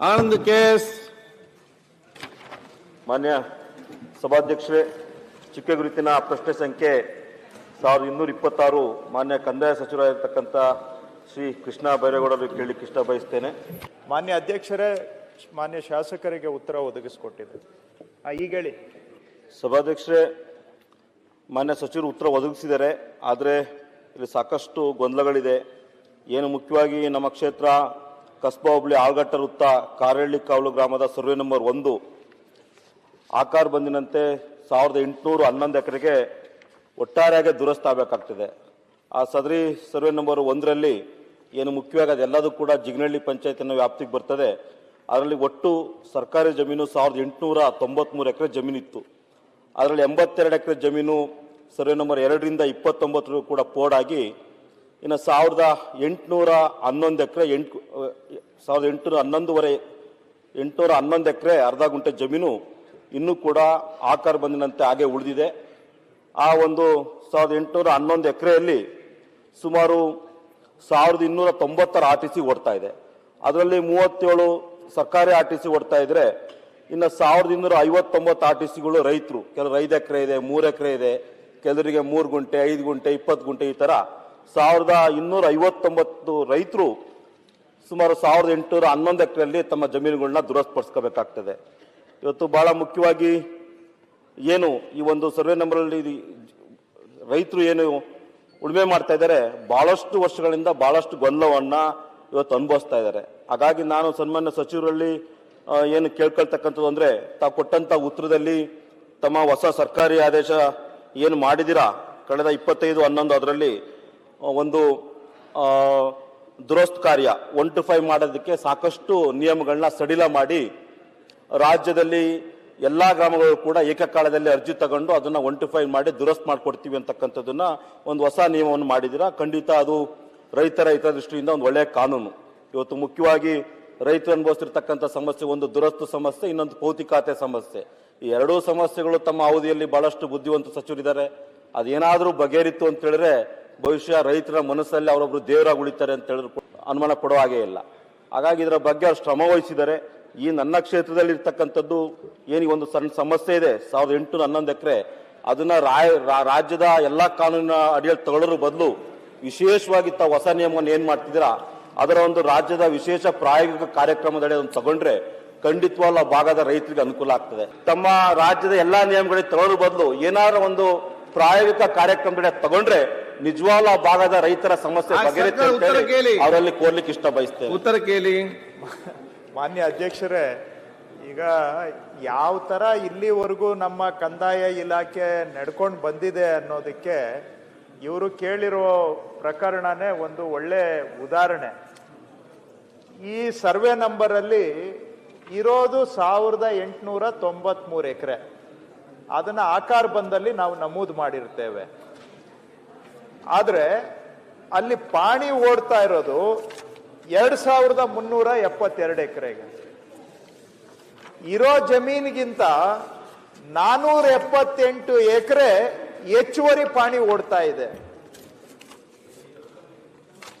Anand case. ಮಾನ್ಯ ಸಭಾಧ್ಯಕ್ಷರೇ ಚಿಕ್ಕ ಗುರುತಿನ ಪ್ರಶ್ನೆ ಸಂಖ್ಯೆ ಸಾವಿರದ ಇನ್ನೂರ ಇಪ್ಪತ್ತಾರು ಮಾನ್ಯ ಕಂದಾಯ ಸಚಿವರಾಗಿರ್ತಕ್ಕಂಥ ಶ್ರೀ ಕೃಷ್ಣ ಬೈರೇಗೌಡರು ಕೇಳಲಿಕ್ಕೆ ಇಷ್ಟ ಬಯಸ್ತೇನೆ. ಮಾನ್ಯ ಅಧ್ಯಕ್ಷರೇ ಮಾನ್ಯ ಶಾಸಕರಿಗೆ ಉತ್ತರ ಒದಗಿಸಿಕೊಟ್ಟಿದೆ. ಈಗ ಹೇಳಿ. ಸಭಾಧ್ಯಕ್ಷರೇ ಮಾನ್ಯ ಸಚಿವರು ಉತ್ತರ ಒದಗಿಸಿದ್ದಾರೆ ಆದರೆ ಇಲ್ಲಿ ಸಾಕಷ್ಟು ಗೊಂದಲಗಳಿದೆ. ಏನು ಮುಖ್ಯವಾಗಿ ನಮ್ಮ ಕ್ಷೇತ್ರ ಕಸ್ಬಾ ಹೋಬಳಿ ಆಳ್ಗಟ್ಟ ವೃತ್ತ ಕಾರಳ್ಳಿ ಕಾವಲು ಗ್ರಾಮದ ಸರ್ವೆ ನಂಬರ್ ಒಂದು. ಆಕಾರ ಬಂದಿನಂತೆ ಸಾವಿರದ ಎಂಟುನೂರು ಹನ್ನೊಂದು ಎಕರೆಗೆ ಒಟ್ಟಾರೆಯಾಗಿ ದುರಸ್ತಿ ಆಗಬೇಕಾಗ್ತದೆ. ಆ ಸದರಿ ಸರ್ವೆ ನಂಬರ್ ಒಂದರಲ್ಲಿ ಏನು ಮುಖ್ಯವಾಗಿ ಅದೆಲ್ಲದೂ ಕೂಡ ಜಿಗ್ನಳ್ಳಿ ಪಂಚಾಯತಿನ ವ್ಯಾಪ್ತಿಗೆ ಬರ್ತದೆ. ಅದರಲ್ಲಿ ಒಟ್ಟು ಸರ್ಕಾರಿ ಜಮೀನು ಸಾವಿರದ ಎಂಟುನೂರ ತೊಂಬತ್ತ್ಮೂರು ಎಕರೆ ಜಮೀನಿತ್ತು. ಅದರಲ್ಲಿ ಎಂಬತ್ತೆರಡು ಎಕರೆ ಜಮೀನು ಸರ್ವೆ ನಂಬರ್ ಎರಡರಿಂದ ಇಪ್ಪತ್ತೊಂಬತ್ತರೂ ಕೂಡ ಪೋಡಾಗಿ ಇನ್ನು ಸಾವಿರದ ಎಂಟುನೂರ ಹನ್ನೊಂದು ಎಕರೆ ಎಂಟು, ಸಾವಿರದ ಎಂಟುನೂರ ಹನ್ನೊಂದುವರೆ, ಎಂಟುನೂರ ಹನ್ನೊಂದು ಎಕರೆ ಅರ್ಧ ಗುಂಟೆ ಜಮೀನು ಇನ್ನೂ ಕೂಡ ಆಕಾರ ಬಂದಿನಂತೆ ಹಾಗೆ ಉಳಿದಿದೆ. ಆ ಒಂದು ಸಾವಿರದ ಎಂಟುನೂರ ಹನ್ನೊಂದು ಎಕರೆಯಲ್ಲಿ ಸುಮಾರು ಸಾವಿರದ ಇನ್ನೂರ ತೊಂಬತ್ತರ ಆರ್ ಟಿ ಸಿ ಓಡ್ತಾ ಇದೆ. ಅದರಲ್ಲಿ ಮೂವತ್ತೇಳು ಸರ್ಕಾರಿ ಆರ್ ಟಿ ಸಿ ಓಡ್ತಾ ಇದ್ರೆ ಇನ್ನು ಸಾವಿರದ ಇನ್ನೂರ ಐವತ್ತೊಂಬತ್ತು ಆರ್ ಟಿ ಸಿಗಳು ರೈತರು. ಕೆಲವರು ಐದು ಎಕರೆ ಇದೆ, ಮೂರು ಎಕರೆ ಇದೆ, ಕೆಲವರಿಗೆ ಮೂರು ಗುಂಟೆ, ಐದು ಗುಂಟೆ, ಇಪ್ಪತ್ತು ಗುಂಟೆ ಈ ಥರ ಸಾವಿರದ ಇನ್ನೂರ ಐವತ್ತೊಂಬತ್ತು ರೈತರು ಸುಮಾರು ಸಾವಿರದ ಎಂಟುನೂರ ಹನ್ನೊಂದು ಎಕರೆಯಲ್ಲಿ ತಮ್ಮ ಜಮೀನುಗಳನ್ನ ದುರಸ್ಪಡಿಸ್ಕೋಬೇಕಾಗ್ತದೆ ಇವತ್ತು ಬಹಳ ಮುಖ್ಯವಾಗಿ ಏನು ಈ ಒಂದು ಸರ್ವೆ ನಂಬರಲ್ಲಿ ರೈತರು ಏನು ಉಳುಮೆ ಮಾಡ್ತಾ ಇದ್ದಾರೆ, ಬಹಳಷ್ಟು ವರ್ಷಗಳಿಂದ ಬಹಳಷ್ಟು ಗೊಂದಲವನ್ನು ಇವತ್ತು ಅನುಭವಿಸ್ತಾ ಇದ್ದಾರೆ. ಹಾಗಾಗಿ ನಾನು ಸನ್ಮಾನ್ಯ ಸಚಿವರಲ್ಲಿ ಏನು ಕೇಳ್ಕೊಳ್ತಕ್ಕಂಥದ್ದು ಅಂದರೆ, ತಾವು ಕೊಟ್ಟಂಥ ಉತ್ತರದಲ್ಲಿ ತಮ್ಮ ಹೊಸ ಸರ್ಕಾರಿ ಆದೇಶ ಏನು ಮಾಡಿದಿರಾ ಕಳೆದ ಇಪ್ಪತ್ತೈದು ಹನ್ನೊಂದು ಅದರಲ್ಲಿ ಒಂದು ದುರಸ್ತ್ ಕಾರ್ಯ ಒನ್ ಟು ಫೈವ್ ಮಾಡೋದಕ್ಕೆ ಸಾಕಷ್ಟು ನಿಯಮಗಳನ್ನ ಸಡಿಲ ಮಾಡಿ ರಾಜ್ಯದಲ್ಲಿ ಎಲ್ಲ ಗ್ರಾಮಗಳು ಕೂಡ ಏಕಕಾಲದಲ್ಲಿ ಅರ್ಜಿ ತಗೊಂಡು ಅದನ್ನು ಒನ್ ಟು ಫೈವ್ ಮಾಡಿ ದುರಸ್ತ್ ಮಾಡಿಕೊಡ್ತೀವಿ ಅಂತಕ್ಕಂಥದ್ದನ್ನ ಒಂದು ಹೊಸ ನಿಯಮವನ್ನು ಮಾಡಿದಿರಾ ಖಂಡಿತ ಅದು ರೈತರ ಹಿತದೃಷ್ಟಿಯಿಂದ ಒಂದು ಒಳ್ಳೆಯ ಕಾನೂನು. ಇವತ್ತು ಮುಖ್ಯವಾಗಿ ರೈತರು ಅನುಭವಿಸಿರ್ತಕ್ಕಂಥ ಸಮಸ್ಯೆ, ಒಂದು ದುರಸ್ತು ಸಮಸ್ಯೆ, ಇನ್ನೊಂದು ಭೌತಿಕಾತೆ ಸಮಸ್ಯೆ. ಈ ಎರಡೂ ಸಮಸ್ಯೆಗಳು ತಮ್ಮ ಅವಧಿಯಲ್ಲಿ ಬಹಳಷ್ಟು ಬುದ್ಧಿವಂತ ಸಚಿವರಿದ್ದಾರೆ. ಅದೇನಾದರೂ ಬಗೆಹರಿತು ಅಂತ ಹೇಳಿದ್ರೆ ಬಹುಶಃ ರೈತರ ಮನಸ್ಸಲ್ಲಿ ಅವರೊಬ್ಬರು ದೇವರಾಗಿ ಉಳಿತಾರೆ ಅಂತ ಹೇಳಿದ್ರು ಅನುಮಾನ ಕೊಡೋ ಹಾಗೆ ಇಲ್ಲ. ಹಾಗಾಗಿ ಇದರ ಬಗ್ಗೆ ಅವ್ರು ಶ್ರಮ ವಹಿಸಿದ್ದಾರೆ. ಈ ನನ್ನ ಕ್ಷೇತ್ರದಲ್ಲಿ ಇರ್ತಕ್ಕಂಥದ್ದು ಏನು ಒಂದು ಸಣ್ಣ ಸಮಸ್ಯೆ ಇದೆ. ಸಾವಿರದ ಎಂಟುನೂರ ಹನ್ನೊಂದು ಎಕರೆ ಅದನ್ನ ರಾಜ್ಯದ ಎಲ್ಲಾ ಕಾನೂನಿನ ಅಡಿಯಲ್ಲಿ ತಗೊಳ್ಳೋರು ಬದಲು ವಿಶೇಷವಾಗಿ ತಾವು ಹೊಸ ನಿಯಮವನ್ನು ಏನು ಮಾಡ್ತಿದ್ದೀರಾ, ಅದರ ಒಂದು ರಾಜ್ಯದ ವಿಶೇಷ ಪ್ರಾಯೋಗಿಕ ಕಾರ್ಯಕ್ರಮದಡಿ ಅದನ್ನು ತಗೊಂಡ್ರೆ ಖಂಡಿತವಾಗ್ಲೂ ಭಾಗದ ರೈತರಿಗೆ ಅನುಕೂಲ ಆಗ್ತದೆ. ತಮ್ಮ ರಾಜ್ಯದ ಎಲ್ಲಾ ನಿಯಮಗಳಿಗೆ ತಗೊಳ್ಳೋ ಬದಲು ಏನಾದರೂ ಒಂದು ಪ್ರಾಯೋಗಿಕ ಕಾರ್ಯಕ್ರಮದಡಿ ತಗೊಂಡ್ರೆ ನಿಜವಾಗ್ಲೂ ಆ ಭಾಗದ ರೈತರ ಸಮಸ್ಯೆ ಅವರಲ್ಲಿ ಕೋರ್ಲಿಕ್ಕೆ ಇಷ್ಟ ಬಯಸ್ತೇನೆ ಉತ್ತರ ಕೇಳಿ. ಮಾನ್ಯ ಅಧ್ಯಕ್ಷರೇ ಈಗ ಯಾವ ತರ ಇಲ್ಲಿವರೆಗೂ ನಮ್ಮ ಕಂದಾಯ ಇಲಾಖೆ ನಡ್ಕೊಂಡು ಬಂದಿದೆ ಅನ್ನೋದಕ್ಕೆ ಇವರು ಕೇಳಿರೋ ಪ್ರಕರಣನೇ ಒಂದು ಒಳ್ಳೆ ಉದಾಹರಣೆ. ಈ ಸರ್ವೆ ನಂಬರ್ ಅಲ್ಲಿ ಇರೋದು ಸಾವಿರದ ಎಂಟುನೂರ ತೊಂಬತ್ಮೂರು ಎಕರೆ. ಅದನ್ನ ಆಕಾರ ಬಂದಲ್ಲಿ ನಾವು ನಮೂದು ಮಾಡಿರ್ತೇವೆ. ಆದ್ರೆ ಅಲ್ಲಿ ಪಾಣಿ ಓಡ್ತಾ ಇರೋದು ಎರಡು ಸಾವಿರದ ಮುನ್ನೂರ ಎಪ್ಪತ್ತೆರಡು ಎಕರೆಗೆ. ಇರೋ ಜಮೀನಿಗಿಂತ ನಾನೂರ ಎಪ್ಪತ್ತೆಂಟು ಎಕರೆ ಹೆಚ್ಚುವರಿ ಪಾಣಿ ಓಡ್ತಾ ಇದೆ.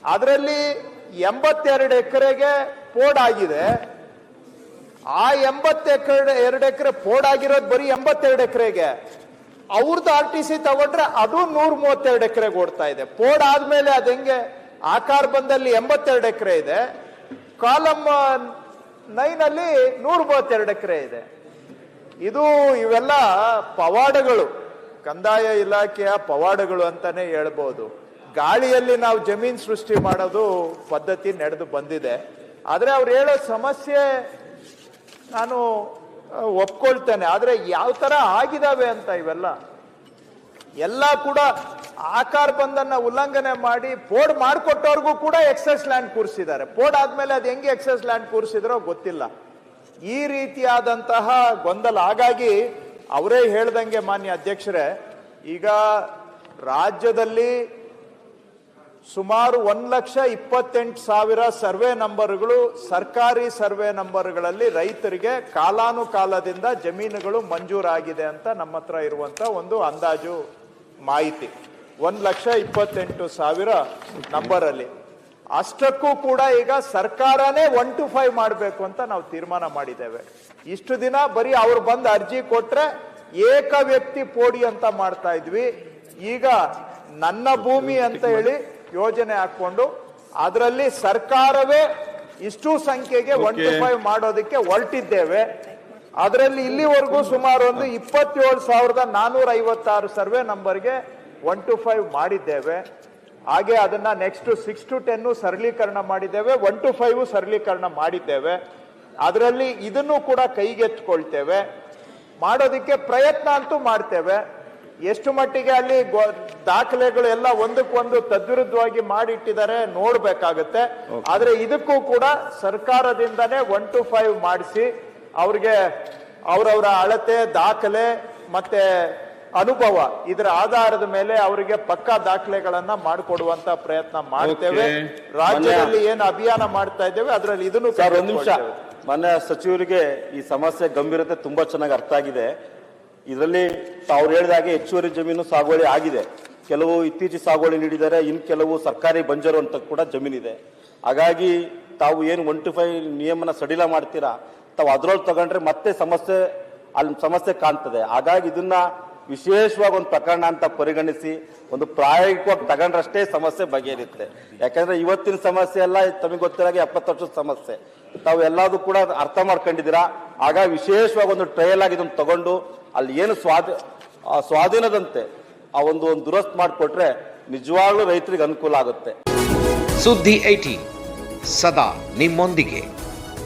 ಅದರಲ್ಲಿ ಎಂಬತ್ತೆರಡು ಎಕರೆಗೆ ಪೋಡ್ ಆಗಿದೆ. ಆ ಎಂಬತ್ತು ಎಕರೆ ಎರಡು ಎಕರೆ ಪೋಡ್ ಆಗಿರೋದು ಬರೀ ಎಂಬತ್ತೆರಡು ಎಕರೆಗೆ. ಅವ್ರದ್ದು ಆರ್ ಟಿ ಸಿ ತಗೊಂಡ್ರೆ ಅದು ನೂರ ಮೂವತ್ತೆರಡು ಎಕರೆಗೆ ಓಡ್ತಾ ಇದೆ. ಪೋಡ್ ಆದ್ಮೇಲೆ ಅದು ಹೆಂಗೆ? ಆಕಾರ ಬಂದಲ್ಲಿ ಎಂಬತ್ತೆರಡು ಎಕರೆ ಇದೆ. ಕಾಲಮ್ ನೈನ್ ಅಲ್ಲಿ ನೂರ ಮೂವತ್ತೆರಡು ಎಕರೆ ಇದೆ. ಇದು ಇವೆಲ್ಲ ಪವಾಡಗಳು. ಕಂದಾಯ ಇಲಾಖೆಯ ಪವಾಡಗಳು ಅಂತಾನೆ ಹೇಳ್ಬೋದು. ಗಾಳಿಯಲ್ಲಿ ನಾವು ಜಮೀನ್ ಸೃಷ್ಟಿ ಮಾಡೋದು ಪದ್ಧತಿ ನಡೆದು ಬಂದಿದೆ. ಆದ್ರೆ ಅವ್ರು ಹೇಳೋ ಸಮಸ್ಯೆ ನಾನು ಒಪ್ಕೊಳ್ತೇನೆ. ಆದರೆ ಯಾವ ಥರ ಆಗಿದಾವೆ ಅಂತ ಇವೆಲ್ಲ? ಎಲ್ಲ ಕೂಡ ಆಕಾರ ಬಂದನ್ನ ಉಲ್ಲಂಘನೆ ಮಾಡಿ ಪೋಡ್ ಮಾಡಿಕೊಟ್ಟವ್ರಿಗೂ ಕೂಡ ಎಕ್ಸೆಸ್ ಲ್ಯಾಂಡ್ ಕೂರಿಸಿದ್ದಾರೆ. ಪೋಡ್ ಆದ್ಮೇಲೆ ಅದು ಹೆಂಗೆ ಎಕ್ಸೆಸ್ ಲ್ಯಾಂಡ್ ಕೂರಿಸಿದ್ರೋ ಗೊತ್ತಿಲ್ಲ. ಈ ರೀತಿಯಾದಂತಹ ಗೊಂದಲ. ಹಾಗಾಗಿ ಅವರೇ ಹೇಳ್ದಂಗೆ ಮಾನ್ಯ ಅಧ್ಯಕ್ಷರೇ, ಈಗ ರಾಜ್ಯದಲ್ಲಿ ಸುಮಾರು ಒಂದ್ ಲಕ್ಷ ಇಪ್ಪತ್ತೆಂಟು ಸಾವಿರ ಸರ್ವೆ ನಂಬರ್ಗಳು ಸರ್ಕಾರಿ ಸರ್ವೆ ನಂಬರ್ಗಳಲ್ಲಿ ರೈತರಿಗೆ ಕಾಲಾನುಕಾಲದಿಂದ ಜಮೀನುಗಳು ಮಂಜೂರಾಗಿದೆ ಅಂತ ನಮ್ಮ ಹತ್ರ ಇರುವಂತ ಒಂದು ಅಂದಾಜು ಮಾಹಿತಿ. ಒಂದು ಲಕ್ಷ ಇಪ್ಪತ್ತೆಂಟು ಸಾವಿರ ನಂಬರಲ್ಲಿ. ಅಷ್ಟಕ್ಕೂ ಕೂಡ ಈಗ ಸರ್ಕಾರನೇ ಒನ್ ಟು ಫೈವ್ ಮಾಡಬೇಕು ಅಂತ ನಾವು ತೀರ್ಮಾನ ಮಾಡಿದ್ದೇವೆ. ಇಷ್ಟು ದಿನ ಬರೀ ಅವ್ರು ಬಂದು ಅರ್ಜಿ ಕೊಟ್ರೆ ಏಕ ವ್ಯಕ್ತಿ ಪೋಡಿ ಅಂತ ಮಾಡ್ತಾ ಇದ್ವಿ. ಈಗ ನನ್ನ ಭೂಮಿ ಅಂತ ಹೇಳಿ ಯೋಜನೆ ಹಾಕೊಂಡು ಅದರಲ್ಲಿ ಸರ್ಕಾರವೇ ಇಷ್ಟು ಸಂಖ್ಯೆಗೆ ಒನ್ ಟು ಫೈವ್ ಮಾಡೋದಕ್ಕೆ ಹೊರಟಿದ್ದೇವೆ. ಅದರಲ್ಲಿ ಇಲ್ಲಿವರೆಗೂ ಸುಮಾರು ಒಂದು ಇಪ್ಪತ್ತೇಳು ಸಾವಿರದ ನಾನೂರ ಐವತ್ತಾರು ಸರ್ವೆ ನಂಬರ್ಗೆ ಒನ್ ಟು ಫೈವ್ ಮಾಡಿದ್ದೇವೆ. ಹಾಗೆ ಅದನ್ನ ನೆಕ್ಸ್ಟ್ ಸಿಕ್ಸ್ ಟು ಟೆನ್ ಸರಳೀಕರಣ ಮಾಡಿದ್ದೇವೆ. ಒನ್ ಟು ಫೈವ್ ಸರಳೀಕರಣ ಮಾಡಿದ್ದೇವೆ. ಅದರಲ್ಲಿ ಇದನ್ನು ಕೂಡ ಕೈಗೆತ್ಕೊಳ್ತೇವೆ ಮಾಡೋದಕ್ಕೆ ಪ್ರಯತ್ನ ಅಂತೂ ಮಾಡ್ತೇವೆ. ಎಷ್ಟು ಮಟ್ಟಿಗೆ ಅಲ್ಲಿ ದಾಖಲೆಗಳು ಎಲ್ಲ ಒಂದಕ್ಕೊಂದು ತದ್ವಿರುದ್ಧವಾಗಿ ಮಾಡಿಟ್ಟಿದ್ದಾರೆ ನೋಡ್ಬೇಕಾಗತ್ತೆ. ಆದ್ರೆ ಇದಕ್ಕೂ ಕೂಡ ಸರ್ಕಾರದಿಂದನೇ ಒನ್ ಟು ಫೈವ್ ಮಾಡಿಸಿ ಅವ್ರಿಗೆ ಅವರವರ ಅಳತೆ ದಾಖಲೆ ಮತ್ತೆ ಅನುಭವ ಇದರ ಆಧಾರದ ಮೇಲೆ ಅವರಿಗೆ ಪಕ್ಕಾ ದಾಖಲೆಗಳನ್ನ ಮಾಡಿಕೊಡುವಂತ ಪ್ರಯತ್ನ ಮಾಡ್ತೇವೆ. ರಾಜ್ಯದಲ್ಲಿ ಏನು ಅಭಿಯಾನ ಮಾಡ್ತಾ ಇದ್ದೇವೆ ಅದರಲ್ಲಿ ಇದನ್ನು ನಿಮಿಷ. ಮಾನ್ಯ ಸಚಿವರಿಗೆ ಈ ಸಮಸ್ಯೆ ಗಂಭೀರತೆ ತುಂಬಾ ಚೆನ್ನಾಗಿ ಅರ್ಥ ಆಗಿದೆ. ಇದರಲ್ಲಿ ತಾವು ಹೇಳಿದಾಗೆ ಹೆಚ್ಚುವರಿ ಜಮೀನು ಸಾಗುವಳಿ ಆಗಿದೆ. ಕೆಲವು ಇತ್ತೀಚೆ ಸಾಗುವಳಿ ನೀಡಿದ್ದಾರೆ ಇನ್ ಕೆಲವು ಸರ್ಕಾರಿ ಬಂಜರು ಅಂತ ಕೂಡ ಜಮೀನಿದೆ. ಹಾಗಾಗಿ ತಾವು ಏನು ಒನ್ ಟು ಫೈವ್ ನಿಯಮನ ಸಡಿಲ ಮಾಡ್ತೀರಾ? ತಾವು ಅದರಲ್ಲಿ ತಗೊಂಡ್ರೆ ಮತ್ತೆ ಸಮಸ್ಯೆ, ಅಲ್ಲಿ ಸಮಸ್ಯೆ ಕಾಣ್ತದೆ. ಹಾಗಾಗಿ ಇದನ್ನ ವಿಶೇಷವಾಗಿ ಒಂದು ಪ್ರಕರಣ ಅಂತ ಪರಿಗಣಿಸಿ, ಒಂದು ಪ್ರಾಯೋಗಿಕವಾಗಿ ತಗೊಂಡ್ರಷ್ಟೇ ಸಮಸ್ಯೆ ಬಗೆಹರಿಯುತ್ತೆ. ಯಾಕಂದ್ರೆ ಇವತ್ತಿನ ಸಮಸ್ಯೆ ಎಲ್ಲ ತಮಗೆ ಗೊತ್ತಿರಾಗೆ ಎಪ್ಪತ್ತು ವರ್ಷದ ಸಮಸ್ಯೆ. ತಾವು ಎಲ್ಲದೂ ಕೂಡ ಅರ್ಥ ಮಾಡ್ಕೊಂಡಿದ್ದೀರಾ? ಆಗ ವಿಶೇಷವಾಗಿ ಒಂದು ಟ್ರಯಲ್ ಆಗಿ ಇದನ್ನು ತಗೊಂಡು ಅಲ್ಲಿ ಏನು ಸ್ವಾಧ ಸ್ವಾಧೀನದಂತೆ ಆ ಒಂದು ಒಂದು ದುರಸ್ತ್ ಮಾಡಿಕೊಟ್ರೆ ನಿಜವಾಗ್ಲೂ ರೈತರಿಗೆ ಅನುಕೂಲ ಆಗುತ್ತೆ. ಸುದ್ದಿ ಐಟಿ ಸದಾ ನಿಮ್ಮೊಂದಿಗೆ.